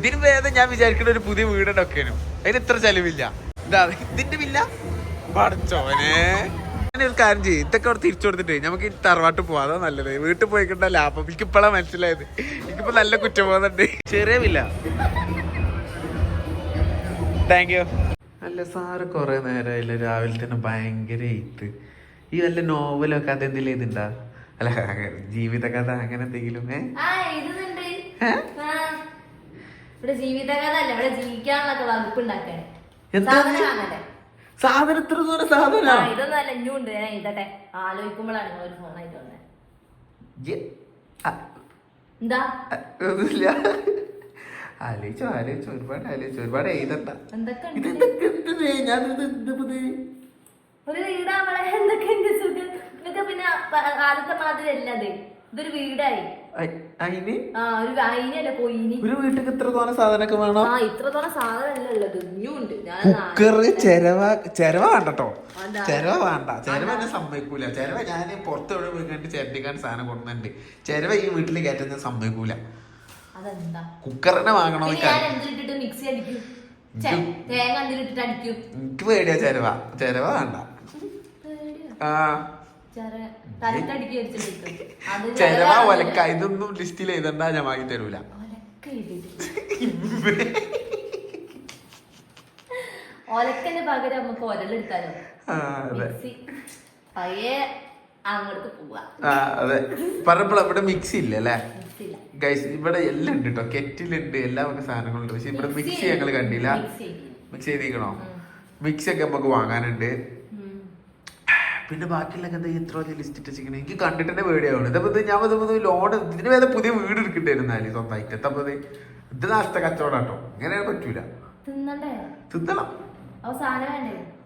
ഇതിന് വേദം ഞാൻ വിചാരിക്കുന്ന ഒരു പുതിയ വീടിന്റെ ഒക്കെയാണ് അതിന് ഇത്ര ചെലവില്ല. ഇതാ ഇതിന്റെ വില്ല? പഠിച്ചോനെ ഞാൻ ഒരു കാര്യം ചെയ്യും. ഇതൊക്കെ അവിടെ തിരിച്ചു കൊടുത്തിട്ട് നമുക്ക് ഈ തറവാട്ട് പോവാം. അതാ നല്ലത്. വീട്ടിൽ പോയി കിട്ടാൻ ലാഭം. എനിക്ക് ഇപ്പഴാ മനസ്സിലായത്. എനിക്കിപ്പോ നല്ല കുറ്റബോധമുണ്ട്. ചെറിയ വില്ല. താങ്ക് യു അല്ല സാറ് കുറെ നേരമായില്ല രാവിലെ തന്നെ ഭയങ്കര എയ്ത്ത്. ഈ വല്ല നോവലൊക്കെ കഥ എന്തെങ്കിലും ഇതുണ്ടാ അല്ല ജീവിതകഥ അങ്ങനെ എന്തെങ്കിലും ഏ ആ എഴുതുന്നുണ്ട് ഏ? ആ. ഇവിടെ ജീവിതകഥ അല്ല ഇവിടെ ജീവിക്കാനുള്ള വകുപ്പ് ഉണ്ടാക്കണേ എന്താ സാധനം വാങ്ങട്ടെ. സാധനം ഇത്ര ദൂരം സാധന ആ, ഇതൊന്നും അല്ല ഇനിയും ഉണ്ട്. ഞാൻ എഴുതട്ടെ. ആലോചിക്കുമ്പോഴാണ് ഒരു ഫോണായിട്ട് വന്നത് എന്താ? ഒന്നുമില്ല. ആലോചിച്ചു ആലോചിച്ചു. ഒരുപാട് ആലോചിച്ചു. ഒരുപാട് എഴുതണ്ട. എന്തൊക്കെ ഇത് ഉണ്ട് ഇതൊക്കെ എന്തിന്? ഞാനിത് എന്ത് പുത്? ഒരു വീടാവളെ എന്തൊക്കെ ഉണ്ട് സുഖം? നിങ്ങൾക്ക് പിന്നെ ആദ്യത്തെ മാതിരി ഇതൊരു വീടായി. ഒരു വീട്ടിൽ ഇത്ര തോന്നെ സാധനമൊക്കെ വേണം? കുക്കറ് ചെരവ ചെരവ വേണ്ടട്ടോ. ചെരവ വേണ്ട. ചെരവ എന്നെ സമ്മതിക്കൂല. ചെരവ ഞാൻ പുറത്ത് എവിടെ പോയി കണ്ട് ചിരട്ടിക്കാൻ സാധനം കൊടുക്കുന്നുണ്ട് ചെരവ ഈ വീട്ടിൽ കയറ്റുന്ന സമ്മതിക്കൂല. കുക്കറിനെ വാങ്ങണോ എനിക്ക് പേടിയാ ചെരവ. ചെരവ വേണ്ട. ആ. നല്ലതാണ്. ഒലക്ക. ഇതൊന്നും ലിസ്റ്റിൽ എഴുതണ്ട ഞാൻ വാങ്ങി തരൂല. ഒലക്കന് പകരം നമുക്ക് ഒരലെടുത്താലോ പയ്യെ അങ്ങോട്ട് പോവാ അതെ. പറഞ്ഞപ്പോൾ ഇവിടെ മിക്സി ഇല്ല അല്ലേ? ഗൈസ് ഇവിടെ എല്ലാം ഉണ്ട് കേട്ടോ കെറ്റിലുണ്ട് എല്ലാ വക സാധനങ്ങളുണ്ട്. പക്ഷെ ഇവിടെ മിക്സി ഞങ്ങൾ കണ്ടില്ല. മിക്സി ചെയ്തിരിക്കണോ. മിക്സി ഒക്കെ നമുക്ക് വാങ്ങാനുണ്ട്. പിന്നെ ബാക്കിയുള്ള എന്താ ഇത്ര വലിയ ലിസ്റ്റ് ഇട്ട് വെച്ചിരിക്കണേ? എനിക്ക് കണ്ടിട്ട് തന്നെ പേടിയാവണം. ഇതപ്പോ ഞാൻ ഇത് ലോൺ ഇതിന് വേറെ പുതിയ വീട് എടുക്കണ്ടായിരുന്നാൽ സ്വന്തമായിട്ട്. എത്തപ്പോ ഇത് നാശത്തെ കച്ചവടം കേട്ടോ ഇങ്ങനെ പറ്റൂല. തിന്നണം.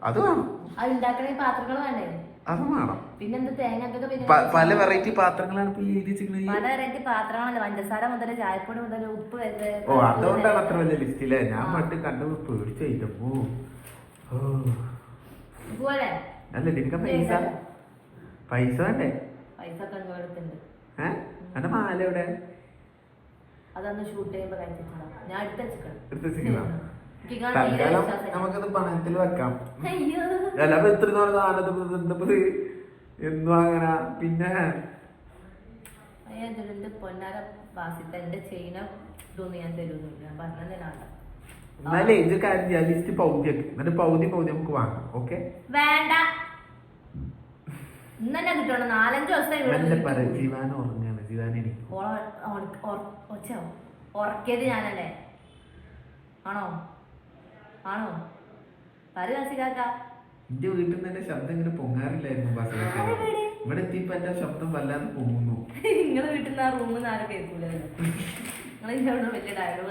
അത് വേണം. അത് പല വെറൈറ്റി പാത്രങ്ങളാണ് പല വെറൈറ്റി പാത്രങ്ങളല്ല. പഞ്ചസാര മുതൽ ചായപ്പൊടി മുതൽ ഉപ്പ് ഓ അതുകൊണ്ടാണ് അത്ര വലിയ ലിസ്റ്റില്ലേ ഞാൻ പണ്ട് കണ്ടു പേടിച്ചു അല്ല നിനക്ക് പൈസ. പൈസ വേണ്ടേ? പൈസ ഒക്കെ എടുത്തിട്ടുണ്ട് ഏ? എന്റെ മാല എവിടെ? അതൊന്ന് ഷൂട്ട് ചെയ്യുമ്പോ ഞാൻ തൽക്കാലം. നമുക്കത് പണയത്തിൽ വെക്കാം. ചിലപ്പോ എത്ര സാധനത്തിപ്പത് എന്നും അങ്ങനെ. പിന്നെ? പൊന്നാര വാസിത്ത എന്റെ ചെയിന ഇതൊന്നും ഞാൻ തരുന്നില്ല എന്നാലേ ഇത് കാര്യം ലിസ്റ്റ് പൗതി എന്നിട്ട് പൗതി പൗതി നമുക്ക് വാങ്ങാം. ഓക്കെ വേണ്ട. ഇന്നെ കിട്ടണം നാലഞ്ച് ഇവിടെ മെല്ലെ പറ നിൽക്കും. ജീവാന ഉറങ്ങാണ്. ജീവാന എനിക്ക് ഓളെ- ഓൾക്ക് ഒറ- ഒച്ചയോ? ഉറക്കിയത് ഞാനല്ലേ? ആണോ? ആണോ? പറ കാക്ക. എന്റെ വീട്ടിൽ നിന്ന് എന്റെ ശബ്ദം ഇങ്ങനെ പൊങ്ങാറില്ലായിരുന്നു ബസ്സിലൊക്കെ ഇവിടെ എത്തിയപ്പോ എന്റെ ശബ്ദം വല്ലാതെ പൊങ്ങുന്നു. നിങ്ങൾ വീട്ടിൽ നിന്ന് ആ റൂമിൽ നിന്ന് ആരും കേൾക്കൂല നിങ്ങൾ ഇന്നോട് വലിയ ഡയലോഗ്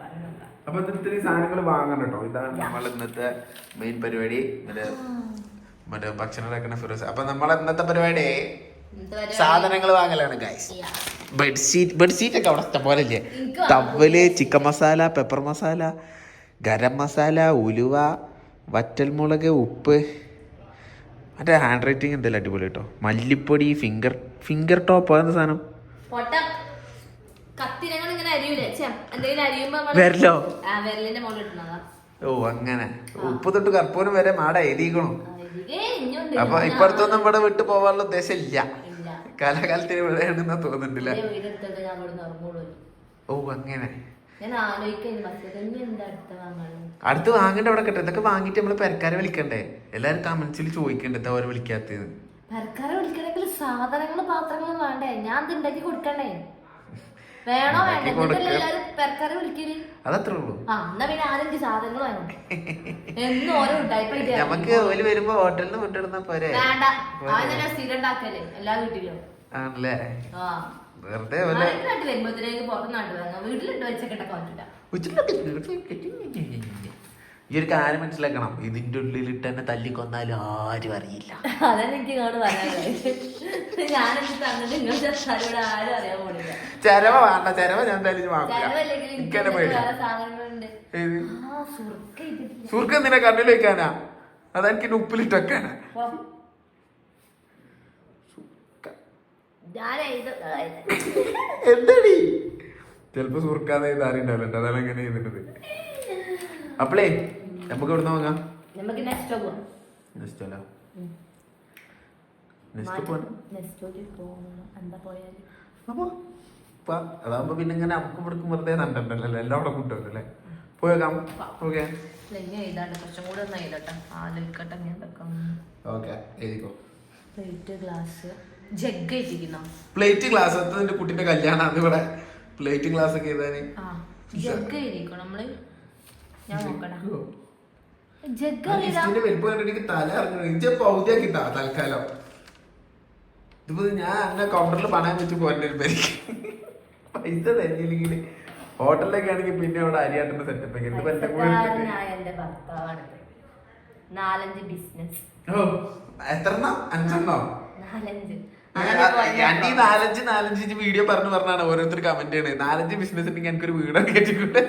പറയുന്നുണ്ടാ. അപ്പൊ ഇത്തിരി സാധനങ്ങൾ വാങ്ങണം കേട്ടോ. ഇതാണ് നമ്മൾ ഇന്നത്തെ മെയിൻ പരിപാടി. മറ്റേ മറ്റേ ഭക്ഷണം ഉണ്ടാക്കുന്ന ഫിറോസ് അപ്പൊ നമ്മൾ ഇന്നത്തെ പരിപാടി സാധനങ്ങൾ വാങ്ങലാണ് ഗൈസ് ബെഡ്ഷീറ്റ് ബെഡ്ഷീറ്റ് ഒക്കെ അവിടെ പോലെ ഇല്ലേ എനിക്ക് ചിക്കൻ മസാല പെപ്പർ മസാല ഗരം മസാല ഉലുവ വറ്റൽമുളക് ഉപ്പ്. മറ്റേ ഹാൻഡ് റൈറ്റിംഗ് എന്തെല്ലാം അടിപൊളി കേട്ടോ. മല്ലിപ്പൊടി ഫിംഗർ ഫിംഗർ ടോപ്പ് അതെന്താ സാധനം? നമ്മൾ വരലോ? ഓ അങ്ങനെ. ഉപ്പ് തൊട്ട് കർപ്പൂരം വരെ മാട എഴുതിക്കണോ അപ്പൊ ഇപ്പടുത്തൊന്നും ഇവിടെ വിട്ടു പോവാനുള്ള ഉദ്ദേശം ഇല്ല. കലാകാലത്തിന് ഇവിടെ ഇവിടെയാണെന്ന് തോന്നുന്നില്ല. ഓ അങ്ങനെ. അടുത്ത വാങ്ങണ്ട അവിടെ കിട്ടും. ഇതൊക്കെ വാങ്ങിട്ട് നമ്മൾ പെരക്കാരെ വിളിക്കണ്ടേ? എല്ലാരും കമന്റ്സിൽ ചോദിക്കണ്ടേ എന്താ ഓരോ വിളിക്കാത്തത്. പെരക്കാരെ വിളിക്കണമെങ്കിൽ സാധനങ്ങളും പാത്രങ്ങളും വേണ്ടേ? ഞാൻ ഉണ്ടാക്കി കൊടുക്കണ്ടേ? വേണോ? വേണ്ട. എല്ലാരും പെരക്കാരെ വിളിക്കൽ. അതത്രേ ഉള്ളൂ. ആ എന്നാ പിന്നെ ആരെങ്കിലും സാധനങ്ങൾ വേണം എന്നും ഓരോ ഉണ്ടായിപ്പോ ഇത്. നമുക്ക് ഓൽ വരുമ്പോ ഹോട്ടലിൽ നിന്ന് വിട്ടിടുന്ന പോരെ? വേണ്ട. ആ ഞാൻ സ്ഥിരം ഉണ്ടാക്കല്ലേ എല്ലാ വീട്ടിലും. ആണല്ലേ? ആ. വെറുതെ നാട്ടിൽ വരുമ്പോഴത്തേക്ക് പുറത്ത് നാട്ടിൽ വാങ്ങാം വീട്ടിലിട്ട് വെച്ചൊക്കെ പറ്റില്ല ഈ ഒരു കാര്യം മനസ്സിലാക്കണം. ഇതിന്റെ ഉള്ളിലിട്ട് തന്നെ തല്ലിക്കൊന്നാലും ആരും അറിയില്ല. ചെരവ വേണ്ട ചെരവ ഞാൻ തല്ലിച്ച് എനിക്ക് പേടി സുർക്ക എന്തിനാ കണ്ണിൽ വെക്കാനാ? അതെനിക്ക് ഉപ്പിലിട്ട് വെക്കാനാ ഇത് എന്താടി? ചിലപ്പോ സുർക്കാന്ന് ഇതാറിണ്ടാവില്ല അതാണ് അങ്ങനെ ചെയ്തിട്ടത് അപ്പളേ നമുക്ക് എവിടെ വാങ്ങാം? നമുക്ക് നെക്സ്റ്റ് പോവാം. നെക്സ്റ്റ് അല്ല നെക്സ്റ്റ് പോവാം നെക്സ്റ്റ് പോവാം. എന്താ പോയാൽ? അപ്പൊ ഇപ്പൊ അതാകുമ്പോ പിന്നെ ഇങ്ങനെ നമുക്ക് ഇവിടേക്ക് വെറുതെ നണ്ടല്ലോ എല്ലാം അവിടെ കൂട്ടുമല്ലോ അല്ലേ? പോയേക്കാം. ഓക്കെ. ഇനി എഴുതാണ്ട്. കുറച്ചും കൂടെ ഒന്ന് എഴുതട്ടെ. ആലോചിക്കട്ടെ ഞാൻ വെക്കാം ഓക്കെ എഴുതിക്കോ. Plate glass. ജഗ് എഴുതിക്കുന്നോ പ്ലേറ്റ് ഗ്ലാസ്. എത്തതിന്റെ കുട്ടിന്റെ കല്യാണമാണ് ഇവിടെ പ്ലേറ്റ് ഗ്ലാസ് ഒക്കെ ആ ജഗ് എഴുതിക്കോ നമ്മൾ ഞാൻ നോക്കണ ജഗ് എഴുതാം ലിസ്റ്റിന്റെ വലിപ്പം കണ്ടിട്ട് എനിക്ക് തല ഇറങ്ങണം ഇഞ്ചെ പൗതിയാക്കി താ തൽക്കാലം. ഇതിപ്പോ ഞാൻ കൗണ്ടറിൽ പണയം വെച്ച് പോരേണ്ട ഒരു പേര് പൈസ തന്നില്ലെങ്കിൽ ഹോട്ടലിലൊക്കെ ആണെങ്കിൽ പിന്നെ അവിടെ അരിയാട്ടിന്റെ സെറ്റപ്പ് ഒക്കെ. ഇതിപ്പോ എന്റെ കൂടെ ഇട്ടിട്ട്. പൈസക്കാരനായ എന്റെ ഭർത്താവാണിത് നാലഞ്ച് ബിസിനസ് ഓ എത്രണ്ണ? അഞ്ചെണ്ണോ? നാലഞ്ച്. ഞാൻ നാലഞ്ച് നാലഞ്ച് വീഡിയോ പറഞ്ഞു പറഞ്ഞാണ് ഓരോരുത്തർ കമന്റ് ചെയ്യണത്. നാലഞ്ച് ബിസിനസ് ഉണ്ടെങ്കിൽ എനിക്കൊരു വീടൊക്കെ വെച്ചിട്ടുണ്ട്.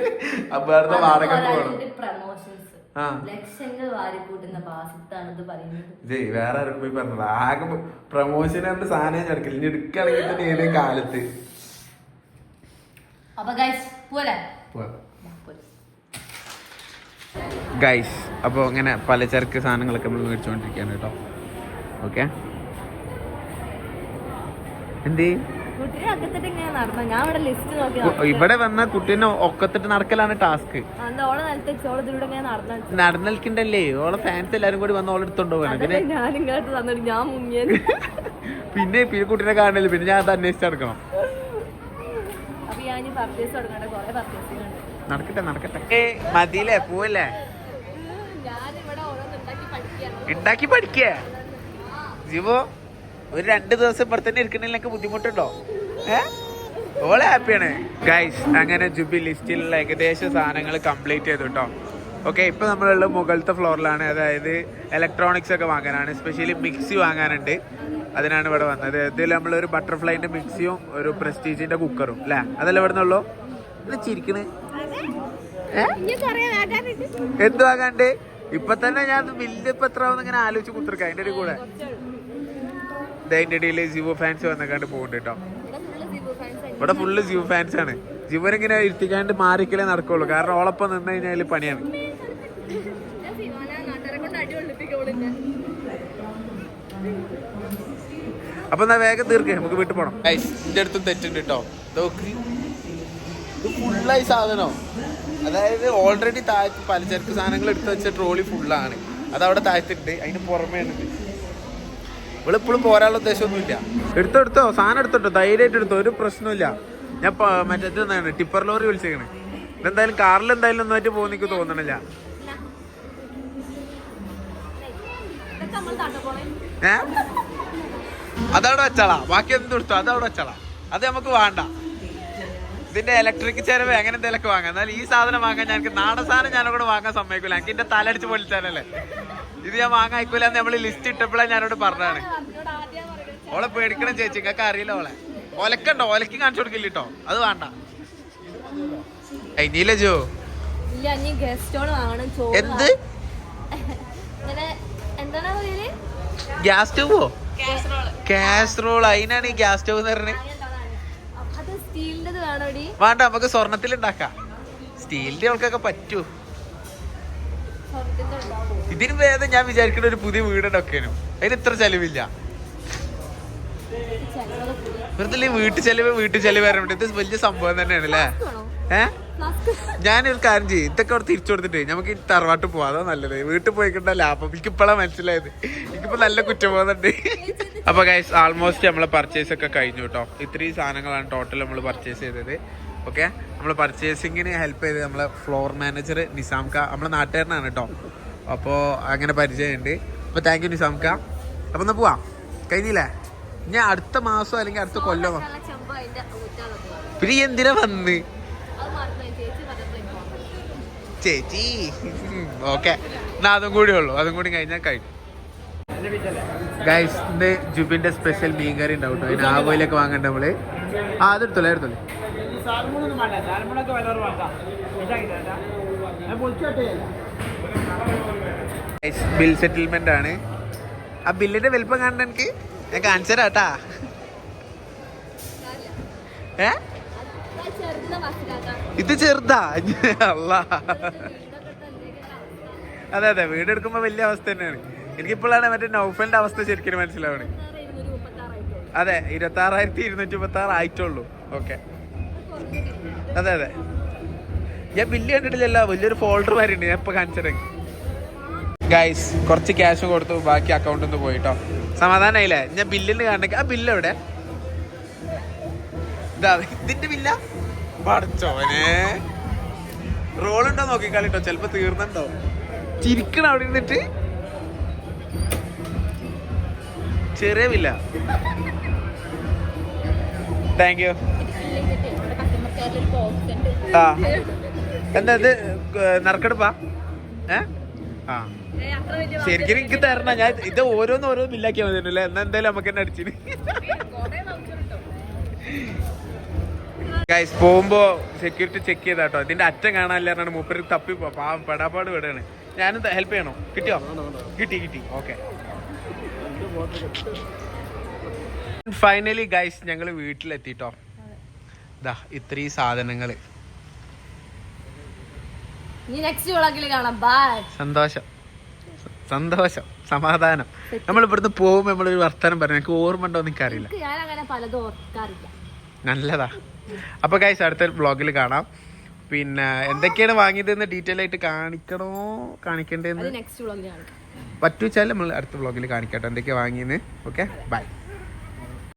അപ്പൊ അടുത്ത വാടക പോകണം ജയ് വേറെ ആരും പോയി പറഞ്ഞത് ആകെ പ്രൊമോഷൻ ആയിട്ട് സാധനം ചേർക്കില്ല ഇനി എടുക്കുകയാണെങ്കിൽ തന്നെ ഏതേ കാലത്ത്. ഗൈസ് അപ്പോൾ അങ്ങനെ പലചരക്ക് സാധനങ്ങളൊക്കെ നമ്മൾ മേടിച്ചുകൊണ്ടിരിക്കുകയാണ് കേട്ടോ. ഓക്കെ എന്തേ? ഇവിടെ വന്ന കുട്ടീനെ ഒക്കത്തിട്ട് നടക്കലാണ് ടാസ്ക് നടന്നൽക്കിണ്ടല്ലേ? ഓളെ ഫാൻസ് എല്ലാരും കൂടി വന്ന് ഓളെടുത്തോണ്ട് പോകണം പിന്നെ പിന്നെ കുട്ടീനെ കാണില്ല പിന്നെ ഞാൻ അത് അന്വേഷിച്ചു നടക്കണം. നടക്കട്ടെ നടക്കട്ടെ. മതിയില്ലേ? പോവല്ലേ? ഉണ്ടാക്കി പഠിക്കേ? ജീവോ? ഒരു രണ്ട് ദിവസം ഇവിടെ തന്നെ ഇരിക്കണില്ലെങ്കിൽ ബുദ്ധിമുട്ടുണ്ടോ? ഏഹ് ഓളെ ഹാപ്പിയാണ്. ഗൈസ് അങ്ങനെ ജുബി ലിസ്റ്റിലുള്ള ഏകദേശം സാധനങ്ങൾ കംപ്ലീറ്റ് ചെയ്തു കേട്ടോ ഓക്കെ ഇപ്പം നമ്മളുള്ള മുകളിലത്തെ ഫ്ലോറിലാണ് അതായത് ഇലക്ട്രോണിക്സ് ഒക്കെ വാങ്ങാനാണ്. Specially mixie വാങ്ങാനുണ്ട്. അതിനാണ് ഇവിടെ വന്നത്. ഇതിൽ നമ്മളൊരു ബട്ടർഫ്ലൈന്റെ മിക്സിയും ഒരു പ്രസ്റ്റീജിന്റെ കുക്കറും അല്ലേ അതല്ല ഇവിടെ നിന്നുള്ളൂ ചിരിക്കണ്? എന്ത് വാങ്ങാണ്ട്? ഇപ്പൊ തന്നെ ഞാൻ ബില്ല് ഇപ്പൊ എത്ര ഇങ്ങനെ ആലോചിച്ച് കുത്തിർക്കാം അതിന്റെ ഒരു കൂടെ. അതിന്റെ ഇടയിൽ ജിവോ ഫാൻസ് വന്നേക്കാണ്ട് പോകുന്നുണ്ട് കേട്ടോ ഇവിടെ ഫുള്ള് ജിവോ ഫാൻസ് ആണ്. ജിവനിങ്ങനെ ഇരുത്തിക്കാണ്ട് മാറിക്കലേ നടക്കുള്ളൂ. കാരണം ഓളപ്പം നിന്ന് കഴിഞ്ഞാൽ പണിയാണ്. അപ്പൊ എന്നാ വേഗം തീർക്കേ. നമുക്ക് വീട്ടിൽ പോണം. എന്റെ അടുത്തും തെറ്റുണ്ട് കേട്ടോ ഫുള്ളായി സാധനം? അതായത് ഓൾറെഡി താഴത്ത് പലചരക്ക് സാധനങ്ങൾ എടുത്ത് വെച്ച ട്രോളി ഫുള്ളാണ് അത് അവിടെ താഴ്ത്തിട്ടുണ്ട് അതിന് പുറമേ ഉണ്ട് ഇവളിപ്പോഴും പോരാനുള്ള ഉദ്ദേശമൊന്നുമില്ല. എടുത്തോ എടുത്തോ സാധനം എടുത്തോട്ടോ ധൈര്യമായിട്ട് എടുത്തോ ഒരു പ്രശ്നമില്ല ഞാൻ മറ്റേ എന്താണ് ടിപ്പർ ലോറി വിളിച്ചേക്കണേ. ഇതെന്തായാലും കാറിൽ എന്തായാലും ഒന്നായിട്ട് പോകുന്ന എനിക്ക് തോന്നണില്ല. ഏ? അതവിടെ വെച്ചാളാ. ബാക്കി എന്ത് കൊടുത്തോ അതവിടെ വെച്ചാളാ. അത് നമുക്ക് വേണ്ട. ഇതിന്റെ ഇലക്ട്രിക് ചെലവ് അങ്ങനെ എന്തെങ്കിലുമൊക്കെ വാങ്ങാം. എന്നാൽ ഈ സാധനം വാങ്ങാൻ ഞാൻ നാടൻ സാധനം ഞാനവിടെ വാങ്ങാൻ സമ്മതിക്കില്ല എനിക്ക് എന്റെ തലടിച്ച് പൊളിച്ചാലല്ലേ. ഇത് ഞാൻ വാങ്ങാൻ അയക്കൂല നമ്മൾ ലിസ്റ്റ് ഇട്ടപ്പോഴാണ് ഞാനോട് പറഞ്ഞതാണ്. ഓളെ പേടിക്കണം ചേച്ചി ഇങ്ങക്ക് അറിയില്ല ഓളെ. ഒലക്കണ്ടോ ഒലക്കി കാണിച്ചു കൊടുക്കില്ല കേട്ടോ അത് വേണ്ട. ഇനിയില്ല ജോ. എന്ത്? ഗ്യാസ് സ്റ്റവോ കാസറോൾ അതിനാണ് ഈ ഗ്യാസ് സ്റ്റവ് എന്ന് പറഞ്ഞത് വേണോടി? നമുക്ക് സ്വർണത്തിൽ ഉണ്ടാക്കാം സ്റ്റീലിന്റെ ആൾക്കൊക്കെ പറ്റൂ. ഇതിന് ഭേദം ഞാൻ വിചാരിക്കുന്ന ഒരു പുതിയ വീടുണ്ടൊക്കെയാണ്. അതിന് ഇത്ര ചെലവില്ല. വെറുതെ വീട്ടു ചെലവ് വീട്ടു ചെലവ് വരാൻ ഇത് വലിയ സംഭവം തന്നെയാണ് അല്ലേ? ഏഹ് ഞാനൊരു കാര്യം ചെയ്യും. ഇതൊക്കെ അവിടെ തിരിച്ചു കൊടുത്തിട്ട് നമുക്ക് ഈ തറവാട്ട് പോവാം. അതാ നല്ലത്. വീട്ടിൽ പോയി കണ്ട ലാഭം. എനിക്ക് ഇപ്പോഴാണ് മനസ്സിലായത്. എനിക്കിപ്പോ നല്ല കുറ്റബോധമുണ്ട്. അപ്പൊ ഗൈസ് ആൾമോസ്റ്റ് നമ്മളെ പർച്ചേസ് ഒക്കെ കഴിഞ്ഞു കേട്ടോ. ഇത്രയും സാധനങ്ങളാണ് ടോട്ടൽ നമ്മൾ പർച്ചേസ് ചെയ്തത്. ഓക്കെ? നമ്മൾ പർച്ചേസിങ്ങിന് ഹെൽപ്പ് ചെയ്ത് നമ്മളെ ഫ്ലോർ മാനേജർ നിസാംക നമ്മളെ നാട്ടുകാരനാണ് കേട്ടോ അപ്പോൾ അങ്ങനെ പരിചയമുണ്ട്. അപ്പോൾ താങ്ക് യു നിസാംക. അപ്പം എന്നാൽ പോവാം? കഴിഞ്ഞില്ലേ? ഞാൻ അടുത്ത മാസം അല്ലെങ്കിൽ അടുത്ത കൊല്ലമോ പിന്നെ എന്തിനാ വന്ന്? ചേച്ചി. ഓക്കെ. എന്നാ അതും കൂടി ഉള്ളു. അതും കൂടി കഴിഞ്ഞാൽ കഴിഞ്ഞു. ഗൈസ് ജുബിന്റെ സ്പെഷ്യൽ മീൻ കറി ഉണ്ടാവും കേട്ടോ അതിന് ആവോയിലൊക്കെ വാങ്ങണ്ട നമ്മൾ. ആ അതെടുത്തോളൂ എടുത്തോളൂ സാൽമണൊന്നും വേണ്ട. സാൽമണൊക്കെ വില കുറവാണ്ട ഞാൻ പൊളിച്ചോട്ടെ. ബിൽ സെറ്റിൽമെന്റ് ആണ്. ആ ബില്ലിന്റെ വലിപ്പം കാണണ്ട എനിക്ക്? ഞാൻ കാണിച്ചു ഏ? ഇത് ചെറുതാ. അല്ല. അതെ അതെ. വീട് എടുക്കുമ്പോ വലിയ അവസ്ഥ തന്നെയാണ്. എനിക്കിപ്പോഴാണ് മറ്റേ നൗഫലിന്റെ അവസ്ഥ ശരിക്കും മനസ്സിലാവണേ. അതെ ഇരുപത്തി ആറായിരത്തി ഇരുന്നൂറ്റി മുപ്പത്തി ആറ് ആയിട്ടുള്ളൂ. ഓക്കെ അതെ അതെ. ഞാൻ ബില്ല് കണ്ടിട്ടില്ലല്ല. വലിയൊരു ഫോൾഡർ വരുന്നുണ്ട് ഞാൻ ഇപ്പൊ കാണിച്ചിടങ്ങി ഗൈസ് കുറച്ച് ക്യാഷ് കൊടുത്തു. ബാക്കി അക്കൗണ്ടിൽ നിന്ന് പോയിട്ടോ. സമാധാനായില്ലേ? ഞാൻ ബില്ലിന് കാണണെങ്കിൽ ആ ബില്ല് എവിടെ? ഇതാ ഇതിന്റെ ബില്ല പഠിച്ചോനെ റോളുണ്ടോ നോക്കിക്കാളിട്ടോ. ചിലപ്പോ തീർന്നുണ്ടോ? ചിരിക്കണം അവിടെ ഇരുന്നിട്ട്? ചെറിയ ബില്ല താങ്ക് യു ആ. എന്താ ഇത്? നറുക്കെടുപ്പാ? ഏ? ആ. ശരിക്കും എനിക്ക് തരണം. ഞാൻ ഇത് ഓരോന്ന് ഓരോന്ന് ഇല്ലാക്കിയാൽ മതി അല്ലേ എന്നാ എന്തായാലും നമുക്ക് തന്നെ അടിച്ചിന്. ഗൈസ് പോകുമ്പോ സെക്യൂരിറ്റി ചെക്ക് ചെയ്താ കേട്ടോ ഇതിന്റെ അറ്റം കാണാനില്ലാന്നാണ് മൂപ്പര് തപ്പി പാവം പെടാപ്പാട് വിടുകയാണ് ഞാനും ഹെൽപ്പ് ചെയ്യണോ? കിട്ടിയോ? കിട്ടി കിട്ടി. ഓക്കെ ഫൈനലി ഗൈസ് ഞങ്ങൾ വീട്ടിലെത്തിട്ടോ. ഇതാ ഇത്രയും ബൈ സന്തോഷം. സന്തോഷം. സമാധാനം. നമ്മൾ ഇവിടുന്ന് പോകുമ്പോൾ നമ്മളൊരു വർത്തമാനം പറഞ്ഞു എനിക്ക് ഓർമ്മ ഉണ്ടോ എനിക്ക് അറിയില്ല നല്ലതാ. അപ്പൊ ഗൈസ് അടുത്ത ബ്ലോഗിൽ കാണാം. പിന്നെ എന്തൊക്കെയാണ് വാങ്ങിയതെന്ന് ഡീറ്റെയിൽ ആയിട്ട് കാണിക്കണോ? കാണിക്കണ്ടേന്ന്? പറ്റുവെച്ചാൽ നമ്മൾ അടുത്ത ബ്ലോഗിൽ കാണിക്കട്ടോ. എന്തൊക്കെയാ വാങ്ങിയെന്ന് ഓക്കെ ബൈ